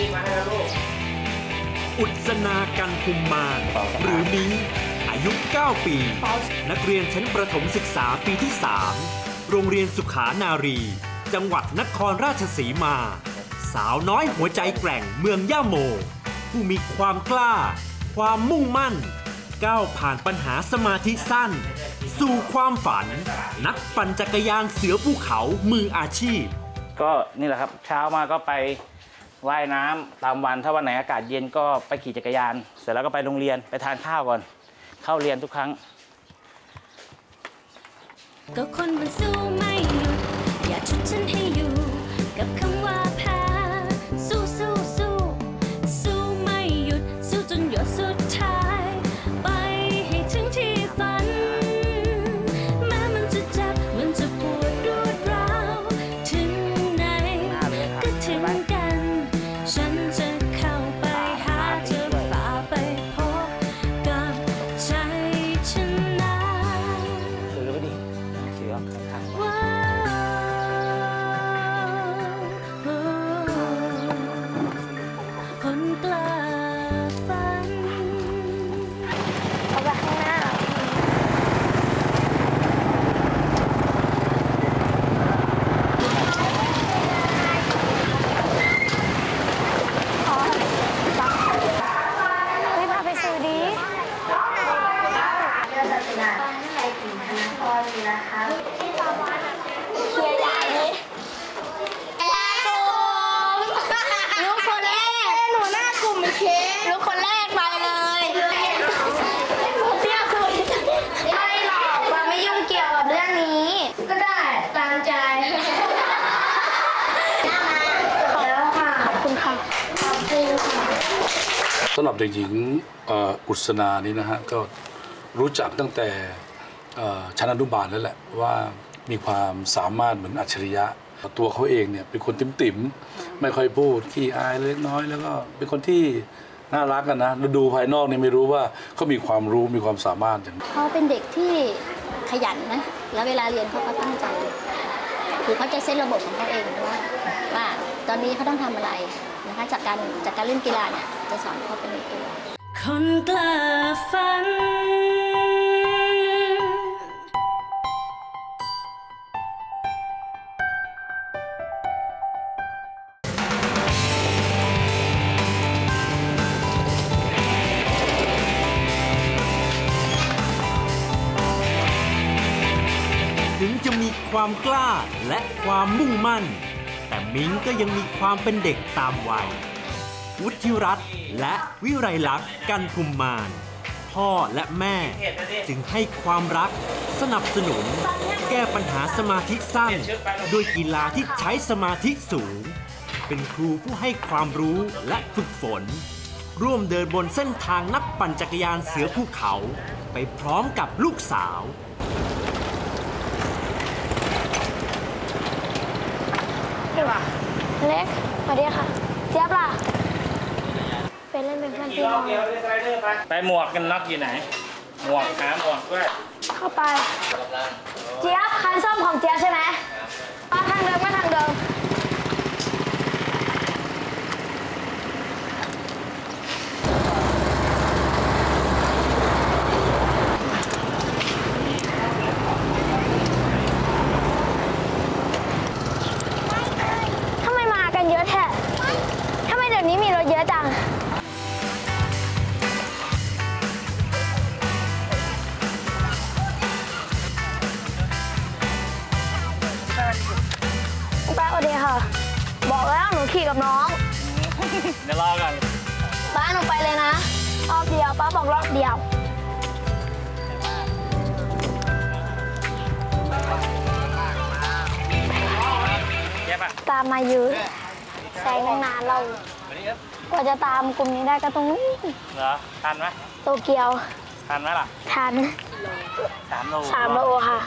รียนแม่รีบมาให้แล้วลูกอุศนากันคุมมานหรือมิ้งอายุ 9 ปี นักเรียนชั้นประถมศึกษาปีที่ 3 โรงเรียนสุขานารี จังหวัดนครราชสีมา สาวน้อยหัวใจแกร่งเมืองย่าโม ผู้มีความกล้า ความมุ่งมั่น ก้าวผ่านปัญหาสมาธิสั้น สู่ความฝัน นักปั่นจักรยานเสือภูเขามืออาชีพ ก็นี่แหละครับ เช้ามาก็ไป ว่ายน้ำตามวันถ้าวันไหนอากาศเย็นก็ไปขี่จักรยาน เสร็จแล้วก็ไปโรงเรียนไปทานข้าวก่อน เข้าเรียนทุกครั้ง ก็คนมันสู้ไม่หยุดอย่าชุดฉันให้ เคลียร์ยายเลยลูกคนแรกหนูหน้ากลุ่มเคลูกคนแรกไปเลยเที่ยวคุยไม่หรอกเราไม่ยุ่งเกี่ยวกับเรื่องนี้ ก็ได้ตามใจแล้วค่ะขอบคุณค่ะสำหรับเด็กหญิงอ่ออุศนานี่นะฮะก็ รู้จักตั้งแต่เอ่อชั้นอนุบาลแล้วแหละว่ามีความสามารถเหมือนอัจฉริยะ ตัวเขาเองเนี่ยเป็นคนติ๋มๆ ไม่ค่อยพูดขี้อายเล็กน้อย แล้วก็เป็นคนที่น่ารักกันนะแล้วดูภายนอกนี่ไม่รู้ว่าเขามีความรู้มีความสามารถอย่างเขาเป็นเด็กที่ขยันนะแล้วเวลาเรียนเขาก็ตั้งใจ คือเขาจะเซตระบบของเขาเองว่าว่าตอนนี้เขาต้องทำอะไรนะคะจากการจากการเล่นกีฬาเนี่ยจะสอนเขาเป็นในตัวคนกล้าฝัน ความกล้าและความมุ่งมั่น แต่มิงก็ยังมีความเป็นเด็กตามวัย วุฒิรัตน์และวิไรลักษณ์กันภูมิมาน พ่อและแม่จึงให้ความรักสนับสนุน แก้ปัญหาสมาธิสั้นด้วยกีฬาที่ใช้สมาธิสูง เป็นครูผู้ให้ความรู้และฝึกฝน ร่วมเดินบนเส้นทางนักปั่นจักรยานเสือภูเขา ไปพร้อมกับลูกสาว พี่ว่ะ เล็กสวัสดีค่ะ เจี๊ยบล่ะไปเล่นเป็นเพื่อนพี่น้องไปหมวกกันน็อกอยู่ไหน หมวกหาหมวกด้วย เข้าไป เจี๊ยบคันส้มของเจี๊ยบใช่ไหมมาทางเดิมมาทางเดิม ทำไมมากันเยอะแท้ทำไมเดี๋ยว นะจังป้าสวัสดีค่ะ บอกแล้วหนูขี่กับน้อง เดี๋ยวรอกันป้าหนูไปเลยนะรอบเดียวป้าบอกรอบเดียวตามมายอะแซงตั้งนานเรา กว่าจะตามกลุ่มนี้ได้ก็ต้องเหรอทันไหมโตเกียวทันไหมล่ะทันสามโลสามโลค่ะ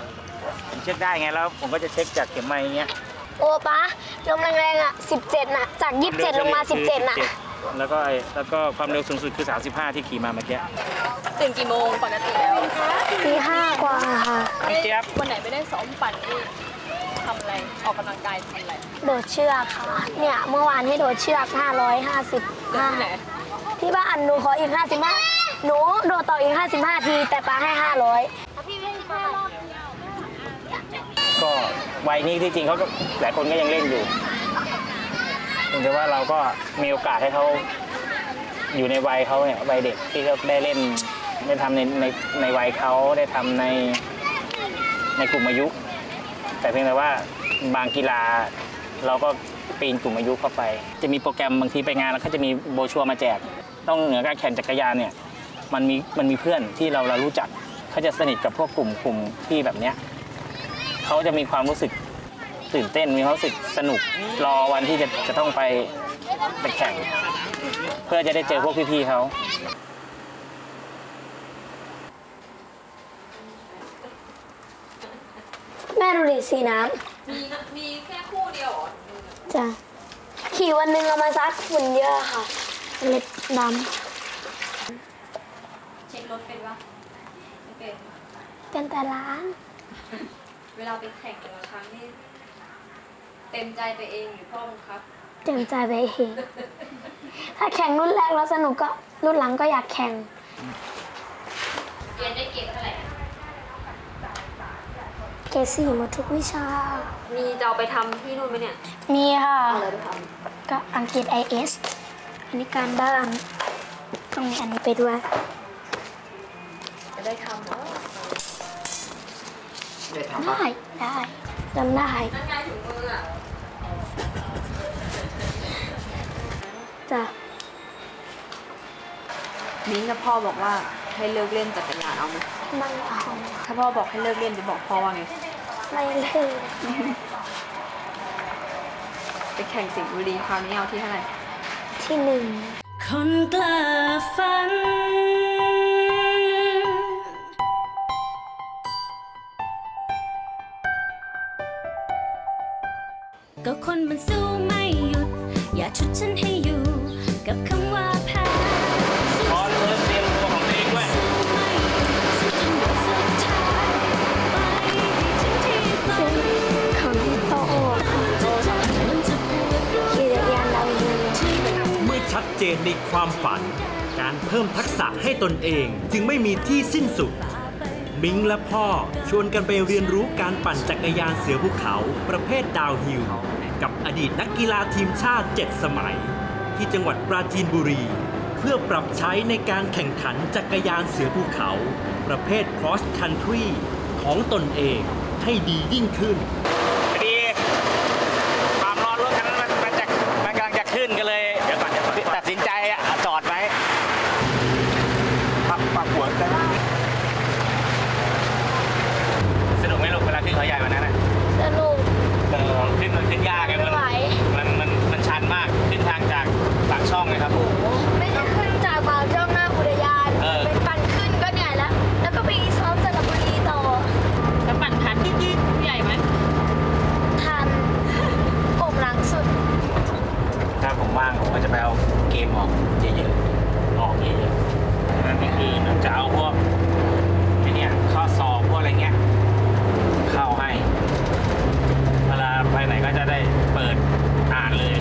ผมเช็คได้ไงแล้วผมก็จะเช็คจากเข็มไม้อย่างเงี้ยโอ้ปะลมแรงๆอะ17 น่ะ จาก 27 ลงมา 17 น่ะ แล้วก็ไอ้แล้วก็ความเร็วสูงสุดคือ 35 ที่ขี่มาเมื่อกี้ตื่นกี่โมงปกติแล้วตีห้ากว่าค่ะพี่เจี๊ยบวันไหนไม่ได้ซ้อมปั่นนี่ ทำอะไรออกกำลังกายทำอะไรโดดเชือกค่ะ เนี่ยเมื่อวานให้โดดเชือก 550เดินที่ไหนที่บ้านหนูขออีก 55 หนูโดดต่ออีก 55 ที แต่ป้าให้ 500พี่ให้ห้ารอบก็วัยนี้ที่จริงเขาก็หลายคนก็ยังเล่นอยู่เพียงแต่ว่าเราก็มีโอกาสให้เขาอยู่ในวัยเขาเนี่ยวัยเด็กที่เขาได้เล่นได้ทำในในในวัยเขาได้ทำในในกลุ่มอายุ แต่เพียงแต่ว่าบางกีฬาเราก็ปีนกลุ่มอายุเข้าไป จะมีโปรแกรมบางทีไปงานแล้วก็จะมีโบชัวร์มาแจก ต้องเหนือการแข่งจักรยานเนี่ยมันมีมันมีเพื่อนที่เราเรารู้จักเขาจะสนิทกับพวกกลุ่มกลุ่มที่แบบเนี้ยเขาจะมีความรู้สึกตื่นเต้นมีความรู้สึกสนุกรอวันที่จะจะต้องไปไปแข่ง เพื่อจะได้เจอพวกพี่ๆเขา แม่ ดูดิสีน้มีมีแค่คู่เดียวเหรอำจ้ะขี่วันหนึ่งเอามาซักฝุ่นเยอะค่ะ เล็บดเช็ครถเป็นปะไม่เป็นำเป็นแต่ร้าน เวลาไปแข่งแต่ละครั้งนี่เต็มใจไปเองหรือพ่อบังคับ เต็มใจไปเองถ้าแข่งรุ่นแรกแล้วสนุกก็รุ่นหลังก็อยากแข่ง เรียนได้เกรดเท่าไหร่ เกรดสี่หมดทุกวิชา มีจะเอาไปทำที่นู่นไหมเนี่ยมีค่ะ เอาอะไรไปทก็อังกฤษ IS อันนี้การบ้านต้องมีอันนี้ไปด้วยำจะได้ทำเหรอได้ได้จำได้นั่นไงถุงมืออะจ้ะมิ้งกับพ่อบอกว่าให้เลิกเล่นจักรยานเอาไหมไม่เอาถ้าพ่อบอกให้เลิกเล่นจะบอกพ่อว่าไง ไม่เล่นไปแข่งสิงห์บุรีคราวนี้เอาที่เท่าไหร่ที่หนึ่งคนกล้าฝัน ก็คนมันสู้ไม่หยุด อย่าชุดฉันให้อยู่ กับคำว่า จนในความฝัน การเพิ่มทักษะให้ตนเองจึงไม่มีที่สิ้นสุด มิงและพ่อชวนกันไปเรียนรู้การปั่นจักรยานเสือภูเขา ประเภทดาวฮิลกับอดีตนักกีฬาทีมชาติ 7 สมัย ที่จังหวัดปราจีนบุรี เพื่อปรับใช้ในการแข่งขันจักรยานเสือภูเขา ประเภท cross country ของตนเองให้ดียิ่งขึ้น สินใจอะจอดไว้ปักปักหัวกันสนุกไหมลูกเวลาขึ้นเขาใหญ่วันนั้นอะสนุกเออขึ้นมันขึ้นยากไงมันไม่ไหวมันมันมันชันมากขึ้นทางจากปากช่องเลยครับไม่ใช่ขึ้นจากปากช่องหน้าอุทยานเออไปปั่นขึ้นก็เหนื่อยแล้ว แล้วก็ไปซ้อมสระบุรีต่อแล้วปั่นทันผู้ใหญ่ไหมทันกลุ่มหลังสุดถ้าผมว่างผมก็จะไปเอาเกม ออกเยอะๆออกเยอะๆนั่นก็คือมันจะเอาพวกไอเนี่ยข้อสอบพวกอะไรเงี้ยเข้าให้ เวลาไปไหนก็จะได้เปิดอ่านเลย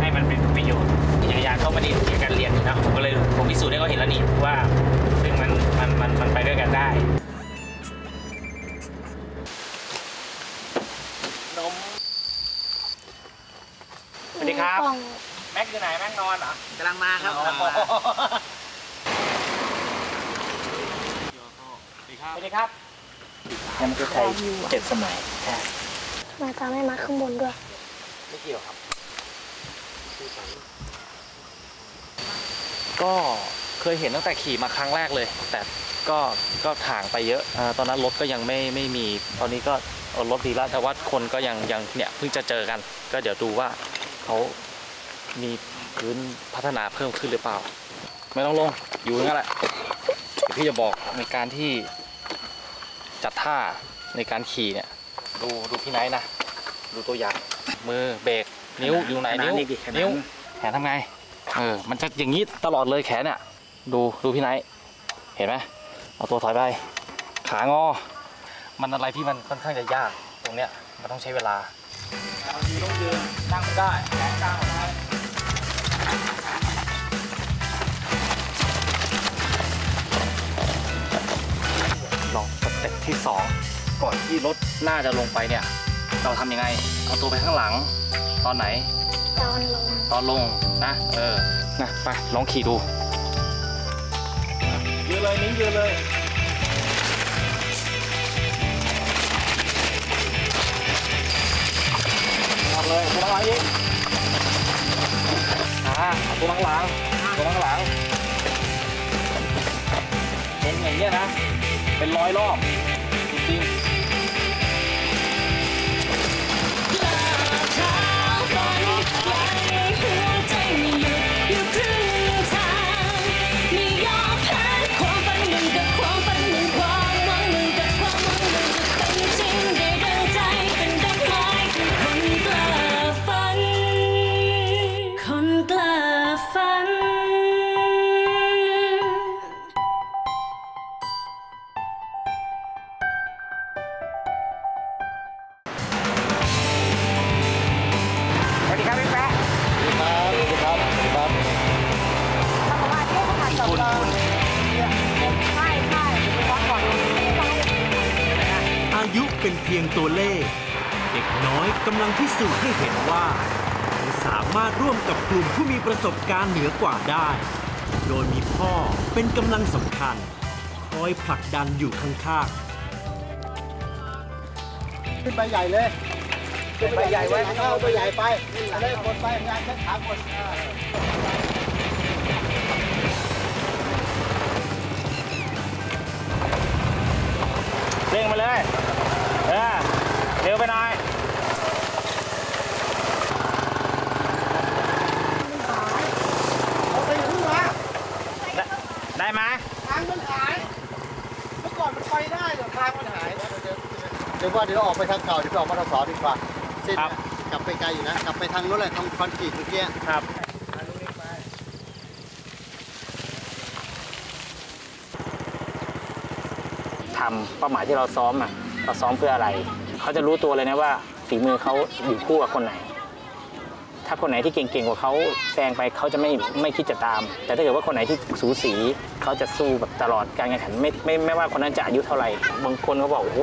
ให้มันเป็นประโยชน์จักรยานเขาไม่ได้เสียการเรียนนะผมก็เลยผมพิสูจน์ให้เขาเห็นแล้วนี่ว่า อยู่ไหนแม็กนอนเหรอกำลังมาครับอ๋อกำลังมาสวัสดีครับนั่นคือไทยเจ็ดสมัยใช่ทำไมตาไม่มาข้างบนด้วย ไม่เกี่ยวครับ ก็เคยเห็นตั้งแต่ขี่มาครั้งแรกเลย แต่ก็ก็ห่างไปเยอะอาตอนนั้นรถก็ยังไม่ไม่มี ตอนนี้ก็เออรถดีแล้วแต่ว่าคนก็ยังยังเนี่ยเพิ่งจะเจอกัน ก็เดี๋ยวดูว่าเขา มีพื้นพัฒนาเพิ่มขึ้นหรือเปล่า ไม่ต้องลงอยู่นั่นแหละเดี๋ยวพี่จะบอกในการที่จัดท่าในการขี่เนี่ย ดูดูพี่ไนท์นะ ดูตัวอย่างมือเบรกนิ้วอยู่ไหนขนาดนิ้วนี้ดิขนาดนิ้วนี้แขนทำไงเออมันจะอย่างนี้ตลอดเลยแขนเนี่ยดูดูพี่ไนท์เห็นไหมเอาตัวถอยไป ขางอ มันอะไรที่มันค่อนข้างจะยากตรงเนี้ยมันต้องใช้เวลานั่งไม่ได้แขนกลาง เต็ปที่สองก่อนที่รถน่าจะลงไปเนี่ย เราทำยังไง เอาตัวไปข้างหลัง ตอนไหน ตอนลง ตอนลงนะ เออ นะ ไป ลองขี่ดูยืนเลยนิ้งยืนเลยออกเลยตัวหลังอีกอ่าตัวหลังหลังตัวหลังหลังเป็นอย่างเงี้ยนะ เป็นร้อยรอบ เป็นเพียงตัวเลข เด็กน้อยกำลังพิสูจน์ให้เห็นว่าสามารถร่วมกับกลุ่มผู้มีประสบการณ์เหนือกว่าได้ โดยมีพ่อเป็นกำลังสำคัญ คอยผลักดันอยู่ข้างๆ ขึ้นใบใหญ่เลย ขึ้นใบใหญ่ไว้เอาใบใหญ่ไปเลยกดไปงานแค่ขากดเร่งมาเลย เออเร็วไปหน่อยเอาไปขึ้นมาได้ได้ไหมทางมันหาย เมื่อก่อนมันไปได้แต่ทางมันหาย เดี๋ยวว่าเดี๋ยวเราออกไปทางเก่าเดี๋ยวไปออกมาทางสอดีกว่าเส้นเนี่ยกลับไปไกลอยู่นะ กลับไปทางนู้นแหละทางคอนกรีตเมื่อกี้ครับทำเป้าหมายที่เราซ้อมอะ เราซ้อมเพื่ออะไร เขาจะรู้ตัวเลยนะว่าฝีมือเขาอยู่คู่กับคนไหน ถ้าคนไหนที่เก่งๆกว่าเขาแซงไปเขาจะไม่ไม่คิดจะตาม แต่ถ้าเกิดว่าคนไหนที่สูสีเขาจะสู้แบบตลอดการแข่งขันไม่ไม่ไม่ว่าคนนั้นจะอายุเท่าไหร่ บางคนเขาบอกโอ้โห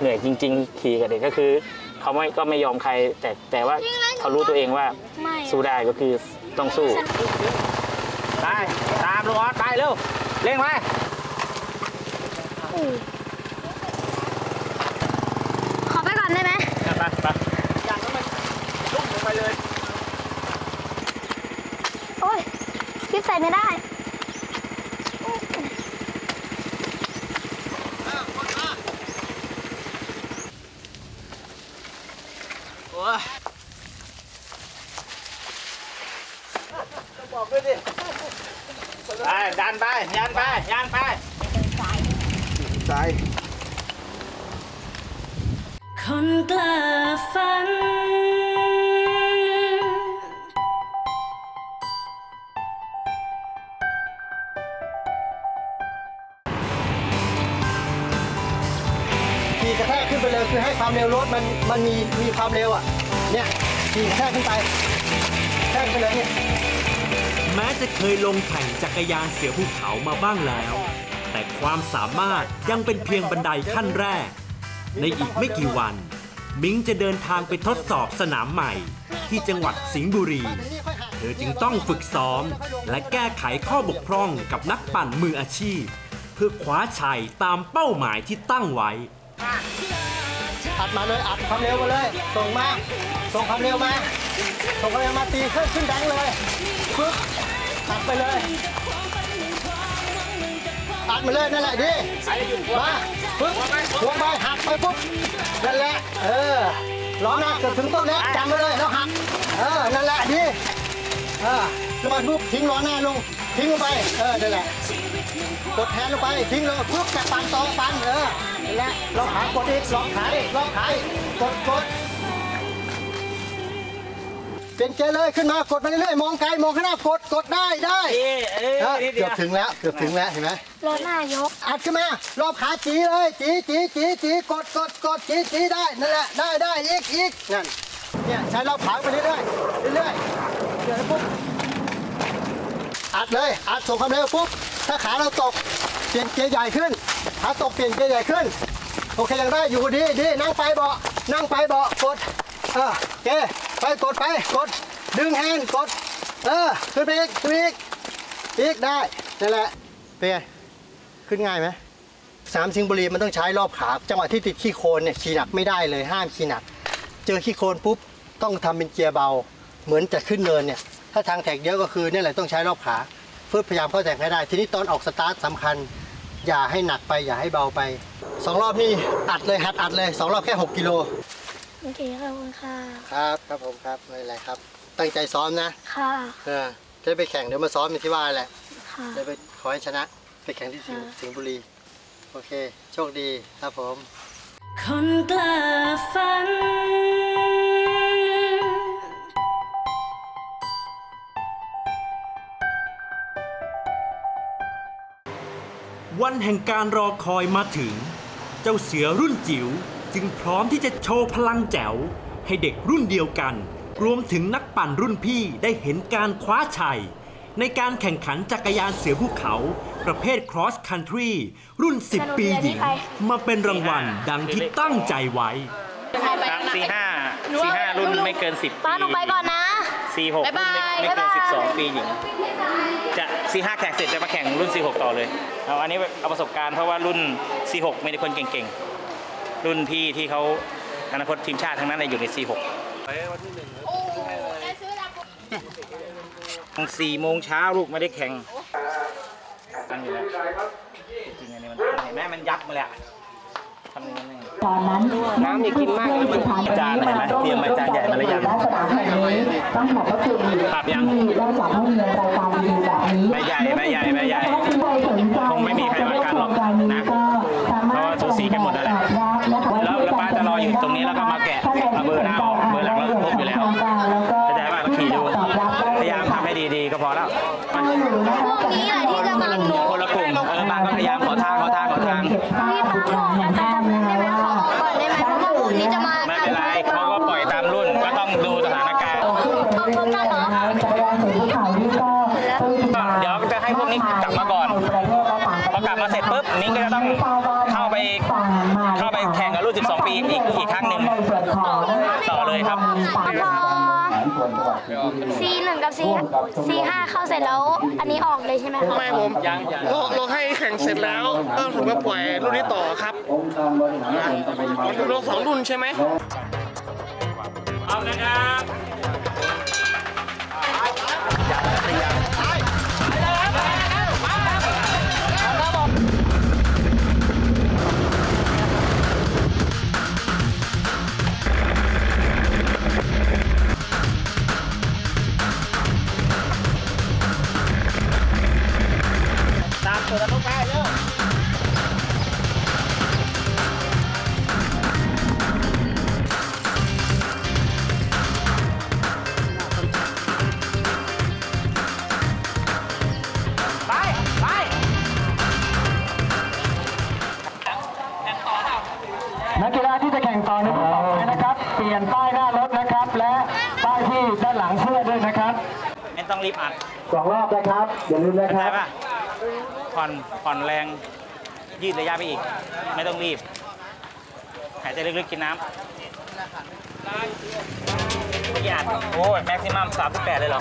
เหนื่อยจริง ๆ ขี่กับเด็กก็คือเขาไม่ก็ไม่ยอมใคร แต่แต่ว่าเขารู้ตัวเองว่าไม่สู้ได้ก็คือต้องสู้ไปตามลูกออสไปเร็วเร่งไป ขอไปก่อนได้ ไหมไปไปอย่างนั้นมันลุ่มลงไปเลย โอ้ยคิดใส่ไม่ได้ ขี่กระแทกขึ้นไปเลยคือให้ความเร็วรถมันมันมีมีความเร็วอะเนี่ยขี่กระแทกขึ้นไปแทกไปเลยเนี่ยแม้จะเคยลงแข่งจักรยานเสือภูเขามาบ้างแล้ว แต่ความสามารถยังเป็นเพียงบันไดขั้นแรก ในอีกไม่กี่วัน มิงจะเดินทางไปทดสอบสนามใหม่ ที่จังหวัดสิงห์บุรีเธอจึงต้องฝึกซ้อม และแก้ไขข้อบกพร่องกับนักปั่นมืออาชีพ เพื่อคว้าชัยตามเป้าหมายที่ตั้งไว้ อัดมาเลยอัดความเร็วมาเลย ส่งมา ส่งความเร็วมา ส่งความเร็วมาตีขึ้นขึ้นแดงเลยปึ๊บอัดไปเลย อัดมาเลยนั่นแหละดิมาปึ๊บวงไปหักไปปุ๊บนั่นแหละ เออล้อหน้าเกือบถึงต้นแล้วจำไว้เลยแล้วหัก เออ นั่นแหละดิเออแล้วมาปุ๊บทิ้งล้อหน้าลง ทิ้งลงไป เออนั่นแหละ กดแทนลงไป ทิ้งลงปุ๊บแต่ปันต่อปันเออนั่นแหละลองขากดอีกลองขายลองขายกดกดเปลี่ยนเกยร์เลยขึ้นมากดมาเรื่อยๆมองไกลมองข้างหน้ากดกดได้ได้เอ้ยเอ้ยเออนิดเดีเกืยอวบถึงแล้วเกือบถึงแล้วเห็นไหมรถนายกอัดขึ้นมารอบขาจีเลยจีจีจีจีกดกดกดจีจีได้นั่นแหละได้ได้อีกอีกนั่นเนี่ยใช้รอบขาไปเรื่อยๆเรื่อยๆเดี๋ยวปุ๊บ อัดเลยอัดส่งความเร็วปุ๊บถ้าขาเราตกเปลี่ยนเกียร์ใหญ่ขึ้นขาตกเปลี่ยนเกียร์ใหญ่ขึ้น โอเคยังได้อยู่ดีดีนั่งไปเบาะนั่งไปเบาะกดเออโอเคไปกดไปกด ดึงแฮนด์กด เออขึ้นไปอีกขึ้นไปอีกอีกได้นั่นแหละเป็นไงขึ้นง่ายไหมสามสิงห์บุรีมันต้องใช้รอบขาจังหวะที่ติดขี้โคลนเนี่ยขี่หนักไม่ได้เลยห้ามขี่หนัก เจอขี้โคลนปุ๊บต้องทำเป็นเกียร์เบา เหมือนจะขึ้นเนินเนี่ย ถ้าทางแท็กเยอะก็คือเนี่ยแหละต้องใช้รอบขาเพื่อพยายามเข้าแท็กให้ได้ ทีนี้ตอนออกสตาร์ทสำคัญ อย่าให้หนักไปอย่าให้เบาไปสองรอบนี่อัดเลยหัดอัดเลยสองรอบแค่ 6 กิโลโอเคขอบคุณค่ะครับครับผมครับไม่เป็นไรครับ ตั้งใจซ้อมนะค่ะเออจะได้ไปแข่งเดี๋ยวมาซ้อมในที่ว่าแหละค่ะได้ไปขอให้ชนะ ไปแข่งที่สิงห์สิงห์บุรี โอเค โชคดีครับผม คนกล้าฝัน วันแห่งการรอคอยมาถึง เจ้าเสือรุ่นจิ๋วจึงพร้อมที่จะโชว์พลังแจ๋ว ให้เด็กรุ่นเดียวกัน รวมถึงนักปั่นรุ่นพี่ได้เห็นการคว้าชัย ในการแข่งขันจักรยานเสือภูเขา ประเภท cross country รุ่น 10 ปีหญิง มาเป็นรางวัลดังที่ตั้งใจไว้ครับสี่ห้าสี่ห้ารุ่นไม่เกินสิบป้าหนูไปก่อนนะสี่หกบ๊ายบายไม่เกินบ๊ายบายสิบสองปีหญิง ซีห้าแข่งเสร็จจะมาแข่งรุ่นซีหกต่อเลยเอาอันนี้เอาประสบการณ์เพราะว่ารุ่นซีหกมีแต่คนเก่งๆ รุ่นพี่ที่เขาอนาคตทีมชาติทั้งนั้นเลยอยู่ในสี่หกสี่โมงเช้าลูกไม่ได้แข่งตั้งอยู่แล้วจริงๆอันนี้มันเห็นไหมมันยับมาแลย ตอนนั้นน้ำอย่ากินมากนะมันจานไหนไหมเตรียมมาจานใหญ่มาหรือยังและสนามแห่งนี้ต้องขอบพระคุณปรับยังที่ได้จัดให้มีรายการดีๆแบบนี้ไม่ใหญ่ไม่ใหญ่ไม่ใหญ่ถ้าคุณใดสนใจคงไม่มีใครว่ากันหรอกนะก็สามารถเพราะว่าสูสีกันหมดนั่นแหละแล้วแล้วป้าจะรออยู่ตรงนี้แล้วก็มาแกะเอา 12 ปี อีกอีกครั้งหนึ่งต่อเลยครับพอ C1 กับ C C5 เข้าเสร็จแล้ว อันนี้ออกเลยใช่ไหมคะไม่ผมลงลงให้แข่งเสร็จแล้วก็ถึงมาปล่อยรุ่นนี้ต่อครับลงสองรุ่นใช่ไหมเอานะครับ ต้องรีบอัดสองรอบนะครับอย่าลืมนะคเข้ารับใจป่ะผ่อนผ่อนแรงยืดระยะไปอีก ไม่ต้องรีบ หายใจลึกๆกินน้ำกี่อัดโอ้ยแม็กซิมัม38 เลยเหรอ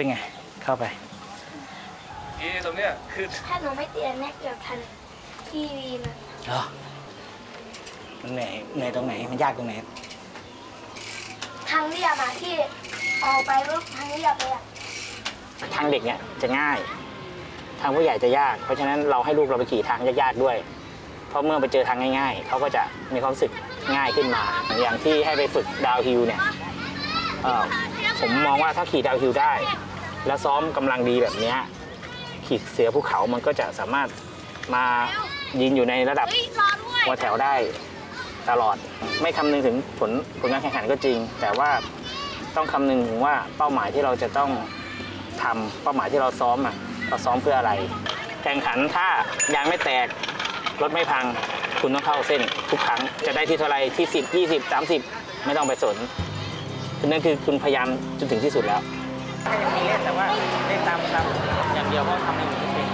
เมื่อกี้เป็นไง เข้าไปตรงเนี้ยคือถ้าหนูไม่เตียนแม่เกือบทันพี่วีมาเหรอมันเหนื่อยเหนื่อยตรงไหน มันยากตรงไหน ทางเรียบอะที่ออกไปปุ๊บทางเรียบเลยอะทางเด็กเนี่ยจะง่าย ทางผู้ใหญ่จะยาก เพราะฉะนั้นเราให้ลูกเราไปขี่ทางยากๆด้วย เพราะเมื่อไปเจอทางง่าย ๆ เขาก็จะมีความรู้สึกง่ายขึ้นมา อย่างที่ให้ไปฝึกดาวฮิลเนี่ยเอ่อผมมองว่าถ้าขี่ดาวฮิลได้ แล้วซ้อมกำลังดีแบบเนี้ยขี่เสือภูเขามันก็จะสามารถมายืนอยู่ในระดับหัวแถวได้ตลอด ไม่คำนึงถึงผลผลการแข่งขันก็จริง แต่ว่าต้องคำนึงถึงว่าเป้าหมายที่เราจะต้องทำเป้าหมายที่เราซ้อมอะเราซ้อมเพื่ออะไร แข่งขันถ้ายางไม่แตกรถไม่พัง คุณต้องเข้าเส้นทุกครั้งจะได้ที่เท่าไรที่ 10 20 30 ไม่ต้องไปสนนั่นคือคุณพยายามจนถึงที่สุดแล้ว ก็ยับอย่างเดียวก็ทำให้หนูเป็น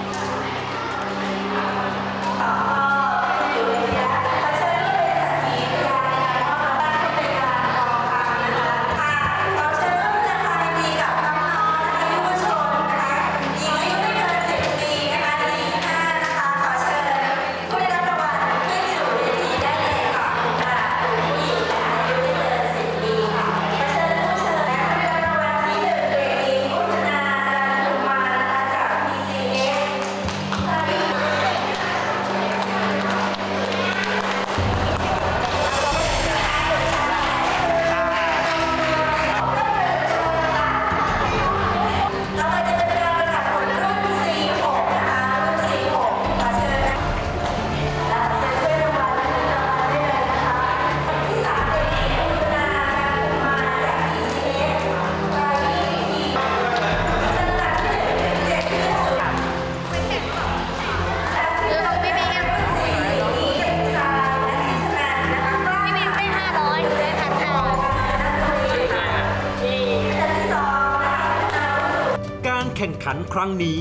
ขันครั้งนี้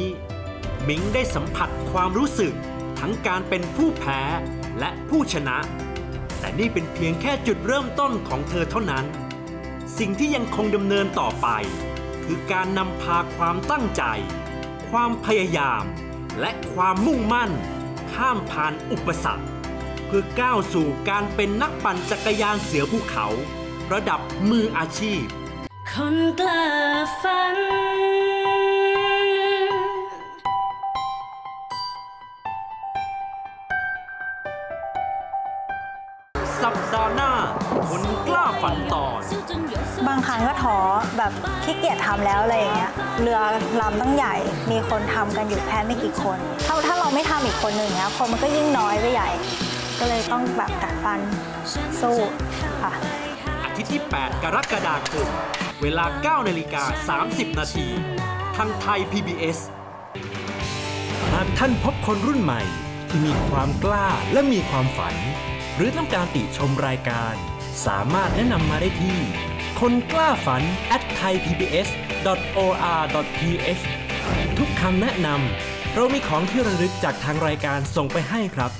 มิงได้สัมผัสความรู้สึกทั้งการเป็นผู้แพ้และผู้ชนะ แต่นี่เป็นเพียงแค่จุดเริ่มต้นของเธอเท่านั้น สิ่งที่ยังคงดำเนินต่อไป คือการนำพาความตั้งใจ ความพยายาม และความมุ่งมั่น ข้ามผ่านอุปสรรค เพื่อก้าวสู่การเป็นนักปั่นจักรยานเสือภูเขา ระดับมืออาชีพ คนกล้าฝัน ทั้งก็ท้อแบบขี้เกียจทำแล้วอะไรอย่างเงี้ยเรือลำต้องใหญ่ มีคนทำกันอยู่แค่ไม่กี่คนถ้าถ้าเราไม่ทำอีกคนหนึ่งเนี้ยคนมันก็ยิ่งน้อยไปใหญ่ ก็เลยต้องแบบกัดฟันสู้ค่ะอาทิตย์ที่ 8 กรกฎาคมเวลา 9 นาฬิกา 30 นาทีทางไทย PBS หากท่านพบคนรุ่นใหม่ที่มีความกล้าและมีความฝัน หรือต้องการติชมรายการ สามารถแนะนำมาได้ที่ คนกล้าฝัน at thaipbs.or.th ทุกคำแนะนำเรามีของที่ระลึกจากทางรายการส่งไปให้ครับ